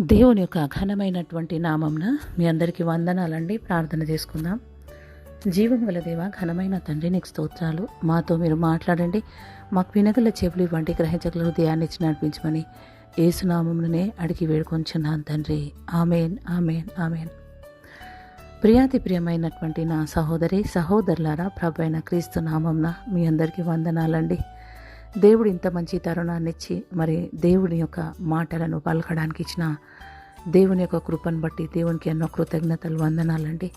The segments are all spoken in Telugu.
దేవుని యొక్క ఘనమైనటువంటి నామంన మీ అందరికీ వందనాలండి. ప్రార్థన చేసుకుందాం. జీవం గల దేవ ఘనమైన తండ్రి నీకు స్తోత్రాలు. మాతో మీరు మాట్లాడండి. మాకు వినగల చెవులు ఇవ్వండి. గ్రహించగల హృదయాన్ని ఇచ్చి నడిపించమని ఏసునామంలోనే అడిగి వేడుకొంచున్నాను తండ్రి. Amen amen amen. ప్రియాతి ప్రియమైనటువంటి నా సహోదరి సహోదరులారా ప్రభు అయిన క్రీస్తు నామంన మీ అందరికీ వందనాలండి. దేవుడు ఇంత మంచి తరుణాన్ని ఇచ్చి మరి దేవుని యొక్క మాటలను పలకడానికి ఇచ్చిన దేవుని యొక్క కృపను బట్టి దేవునికి ఎన్నో కృతజ్ఞతలు వందనాలండి.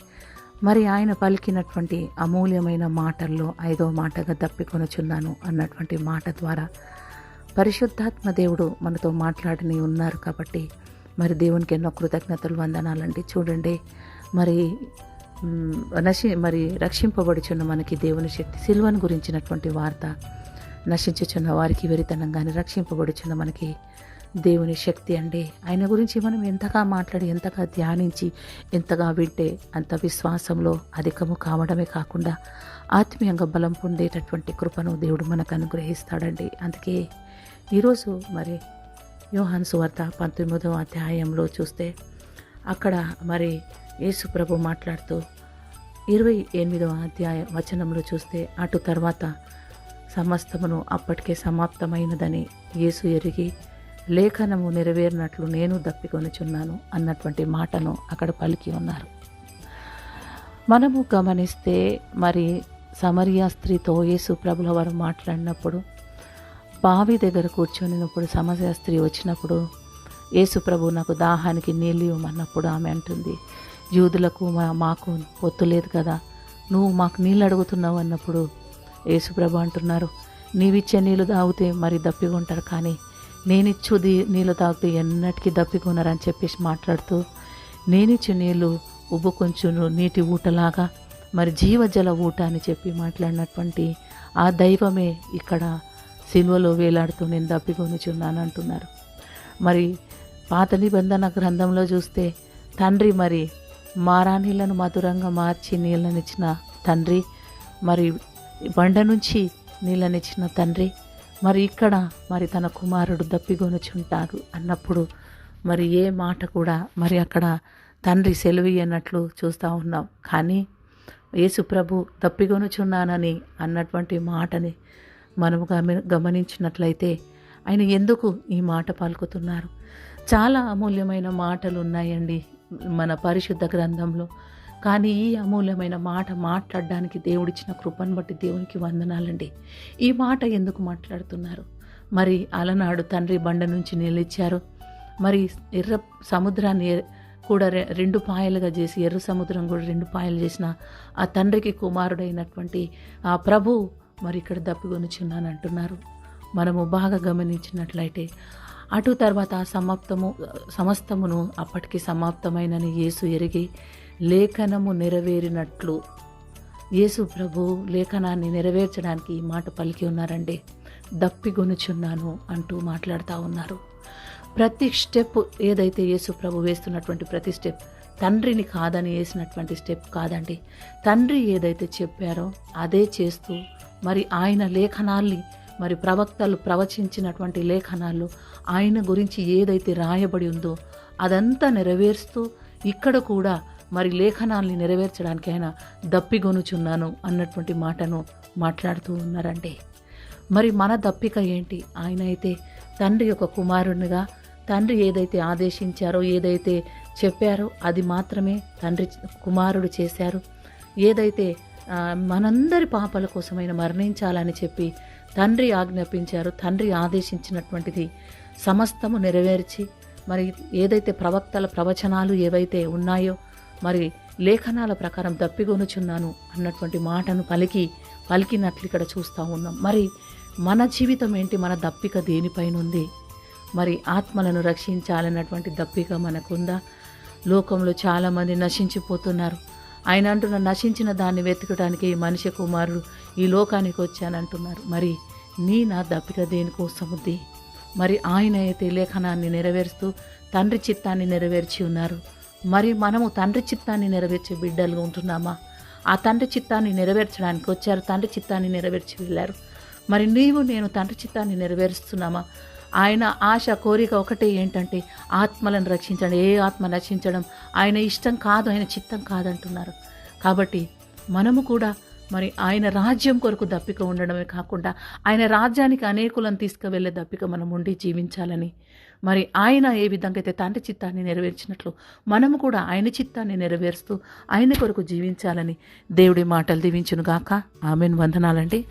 మరి ఆయన పలికినటువంటి అమూల్యమైన మాటల్లో ఐదో మాటగా తప్పికొనుచున్నాను అన్నటువంటి మాట ద్వారా పరిశుద్ధాత్మ దేవుడు మనతో మాట్లాడని ఉన్నారు కాబట్టి మరి దేవునికి ఎన్నో కృతజ్ఞతలు వందనాలండి. చూడండి మరి నశి మరి రక్షింపబడుచున్న మనకి దేవుని శక్తి సిల్వను గురించినటువంటి వార్త నశించుచున్న వారికి వెరితనంగానే రక్షింపబడుచున్న మనకి దేవుని శక్తి అండి. ఆయన గురించి మనం ఎంతగా మాట్లాడి ఎంతగా ధ్యానించి ఎంతగా వింటే అంత విశ్వాసంలో అధికము కావడమే కాకుండా ఆత్మీయంగా బలం పొందేటటువంటి కృపను దేవుడు మనకు అనుగ్రహిస్తాడండి. అందుకే ఈరోజు మరి యోహాన్ సువార్త పంతొమ్మిదవ అధ్యాయంలో చూస్తే అక్కడ మరి యేసుప్రభు మాట్లాడుతూ ఇరవై ఎనిమిదవ అధ్యాయ వచనంలో చూస్తే అటు తర్వాత సమస్తమును అప్పటికే సమాప్తమైనదని యేసు ఎరిగి లేఖనము నెరవేరినట్లు నేను దప్పికొనుచున్నాను అన్నటువంటి మాటను అక్కడ పలికి ఉన్నారు. మనము గమనిస్తే మరి సమరియా స్త్రీతో యేసు ప్రభుల వారు మాట్లాడినప్పుడు బావి దగ్గర కూర్చొనినప్పుడు సమరియా స్త్రీ వచ్చినప్పుడు యేసు ప్రభు నాకు దాహానికి నీళ్ళు ఇవ్వమన్నప్పుడు ఆమె అంటుంది యూదులకు మాకు పొత్తు లేదు కదా నువ్వు మాకు నీళ్ళు అడుగుతున్నావు అన్నప్పుడు యేసుప్రభు అంటున్నారు నీవిచ్చే నీళ్ళు తాగితే మరి దప్పికొంటారు కానీ నేనిచ్చుది నీళ్ళు తాగితే ఎన్నటికీ దప్పికొనరని చెప్పేసి మాట్లాడుతూ నేనిచ్చు నీళ్ళు ఉబ్బు కొంచెం నీటి ఊటలాగా మరి జీవజల ఊట అని చెప్పి మాట్లాడినటువంటి ఆ దైవమే ఇక్కడ సిలువలో వేలాడుతూ నేను దప్పికొనిచున్నాను అంటున్నారు. మరి పాత నిబంధన గ్రంథంలో చూస్తే తండ్రి మరి మారా నీళ్ళను మధురంగా మార్చి నీళ్ళనిచ్చిన తండ్రి మరి బండ నుంచి నీళ్ళనిచ్చిన తండ్రి మరి ఇక్కడ మరి తన కుమారుడు దప్పిగొనుచుంటాడు అన్నప్పుడు మరి ఏ మాట కూడా మరి అక్కడ తండ్రి సెలవు చూస్తూ ఉన్నాం. కానీ యేసు ప్రభు తప్పిగొనుచున్నానని అన్నటువంటి మాటని మనము గమ గమనించినట్లయితే ఆయన ఎందుకు ఈ మాట పలుకుతున్నారు? చాలా అమూల్యమైన మాటలు ఉన్నాయండి మన పరిశుద్ధ గ్రంథంలో. కానీ ఈ అమూల్యమైన మాట మాట్లాడడానికి దేవుడిచ్చిన కృపను బట్టి దేవునికి వందనాలండి. ఈ మాట ఎందుకు మాట్లాడుతున్నారు? మరి అలనాడు తండ్రి బండ నుంచి నిలిచారు. మరి ఎర్ర సముద్రాన్ని కూడా రె- రెండు పాయలుగా చేసి ఎర్ర సముద్రం కూడా రెండు పాయలు చేసిన ఆ తండ్రికి కుమారుడైనటువంటి ఆ ప్రభు మరి ఇక్కడ దప్పిగొనుచున్నాను అంటున్నారు. మనము బాగా గమనించినట్లయితే అటు తర్వాత ఆ సమాప్తము సమస్తమును అప్పటికి సమాప్తమైనని యేసు ఎరిగి లేఖనము నెరవేరినట్లు. యేసు ప్రభు లేఖనాన్ని నెరవేర్చడానికి ఈ మాట పలికి ఉన్నారండి. దప్పిగొనుచున్నాను అంటూ మాట్లాడుతూ ఉన్నారు. ప్రతి స్టెప్ ఏదైతే యేసు ప్రభు వేస్తున్నటువంటి ప్రతి స్టెప్ తండ్రిని కాదని వేసినటువంటి స్టెప్ కాదండి. తండ్రి ఏదైతే చెప్పారో అదే చేస్తూ మరి ఆయన లేఖనాల్ని మరి ప్రవక్తలు ప్రవచించినటువంటి లేఖనాలు ఆయన గురించి ఏదైతే రాయబడి ఉందో అదంతా నెరవేరుస్తూ ఇక్కడ కూడా మరి లేఖనాల్ని నెరవేర్చడానికి ఆయన దప్పిగొనుచున్నాను అన్నటువంటి మాటను మాట్లాడుతూ ఉన్నారండి. మరి మన దప్పిక ఏంటి? ఆయన అయితే తండ్రి యొక్క కుమారునిగా తండ్రి ఏదైతే ఆదేశించారో ఏదైతే చెప్పారో అది మాత్రమే తండ్రి కుమారుడు చేశారు. ఏదైతే మనందరి పాపల కోసమైన మరణించాలని చెప్పి తండ్రి ఆజ్ఞాపించారు తండ్రి ఆదేశించినటువంటిది సమస్తము నెరవేర్చి మరి ఏదైతే ప్రవక్తల ప్రవచనాలు ఏవైతే ఉన్నాయో మరి లేఖనాల ప్రకారం దప్పిగొనుచున్నాను అన్నటువంటి మాటను పలికి పలికినట్లు ఇక్కడ చూస్తూ ఉన్నాం. మరి మన జీవితం ఏంటి? మన దప్పిక దేనిపైన ఉంది మరి ఆత్మలను రక్షించాలన్నటువంటి దప్పిక మనకుందా? లోకంలో చాలామంది నశించిపోతున్నారు. ఆయన అంటున్న నశించిన దాన్ని వెతకడానికి ఈ మనిషి కుమారుడు ఈ లోకానికి వచ్చానంటున్నారు. మరి నీ నా దప్పిక దేనికోసం ఉంది మరి ఆయన అయితే లేఖనాన్ని నెరవేరుస్తూ తండ్రి చిత్తాన్ని నెరవేర్చి ఉన్నారు. మరి మనము తండ్రి చిత్తాన్ని నెరవేర్చే బిడ్డలుగా ఉంటున్నామా? ఆ తండ్రి చిత్తాన్ని నెరవేర్చడానికి వచ్చారు తండ్రి చిత్తాన్ని నెరవేర్చి వెళ్ళారు. మరి నీవు నేను తండ్రి చిత్తాన్ని నెరవేరుస్తున్నామా? ఆయన ఆశ కోరిక ఒకటే ఏంటంటే ఆత్మలను రక్షించడం ఏ ఆత్మ రక్షించడం ఆయన ఇష్టం కాదు ఆయన చిత్తం కాదంటున్నారు. కాబట్టి మనము కూడా మరి ఆయన రాజ్యం కొరకు దప్పిక ఉండడమే కాకుండా ఆయన రాజ్యానికి అనేకులను తీసుకువెళ్ళే దప్పిక మనం ఉండి జీవించాలని. మరి ఆయన ఏ విధంగా అయితే తండ్రి చిత్తాన్ని నెరవేర్చినట్లు మనము కూడా ఆయన చిత్తాన్ని నెరవేరుస్తూ ఆయన కొరకు జీవించాలని దేవుడి మాటలు దీవించునుగాక. ఆమెను. వందనాలండి.